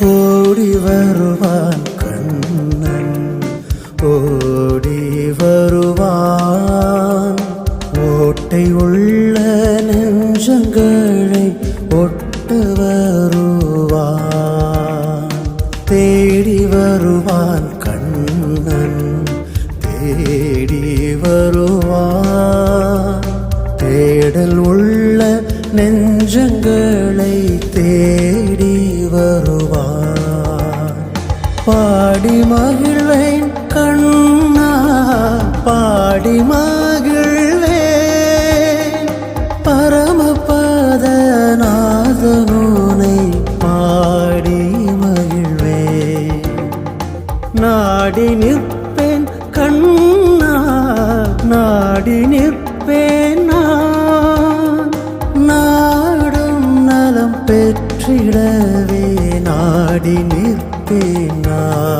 ஓடி வருவான் கண்ணன். ஓடி வருவான். ஓட்டை உள்ள நெஞ்சங்களை ஒட்டு வருவான். தேடி வருவான் கண்ணன். தேடி வருவான். தேடல் உள்ள நெஞ்சங்களை தேடி வருவான். பாடி மகிழ்வேன் கண்ணா பாடி மகிழ்வேன். பரமபதநாதனுனை பாடி மகிழ்வேன். நாடி நிற்பேன் கண்ணா நாடி நிற்பேன் போற்றிடவே நாடி நிற்பேன் நான்.